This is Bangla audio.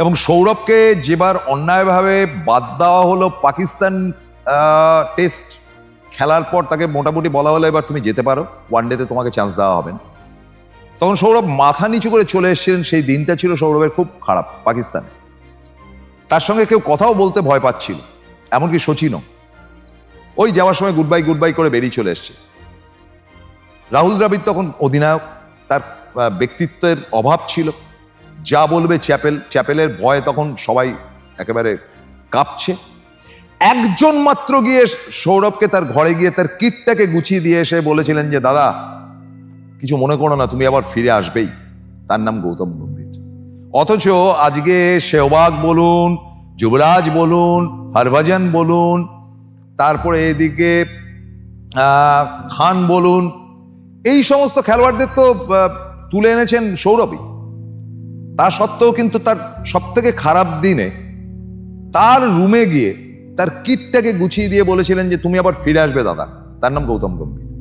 এবং সৌরভকে যেবার অন্যায়ভাবে বাদ দেওয়া হলো পাকিস্তান টেস্ট খেলার পর তাকে মোটামুটি বলা হলো, এবার তুমি যেতে পারো ওয়ান ডেতে তোমাকে চান্স দেওয়া হবে না। তখন সৌরভ মাথা নিচু করে চলে এসেছিলেন, সেই দিনটা ছিল সৌরভের খুব খারাপ, পাকিস্তানে। তার সঙ্গে কেউ কথাও বলতে ভয় পাচ্ছিল, এমনকি সচিনও ওই যাওয়ার সময় গুড বাই গুড বাই করে বেরিয়ে চলে এসছে। রাহুল দ্রাবিড় তখন অধিনায়ক, তার ব্যক্তিত্বের অভাব ছিল। যা বলবে চ্যাপেল, চ্যাপেলের ভয়ে তখন সবাই একেবারে কাঁপছে। একজন মাত্র গিয়ে সৌরভকে তার ঘরে গিয়ে তার কিটটাকে গুছিয়ে দিয়ে এসে বলেছিলেন যে, দাদা, কিছু মনে করো না, তুমি আবার ফিরে আসবেই। তার নাম গৌতম গম্ভীর। অথচ আজকে সেহবাগ বলুন, যুবরাজ বলুন, হরভজন বলুন, তারপরে এদিকে খান বলুন, এই সমস্ত খেলোয়াড়দের তো তুলে এনেছেন সৌরভই। তা সত্ত্বেও কিন্তু তার সব থেকে খারাপ দিনে তার রুমে গিয়ে তার কিটটাকে গুছিয়ে দিয়ে বলেছিলেন যে তুমি আবার ফিরে আসবে, দাদা। তার নাম গৌতম গম্ভীর।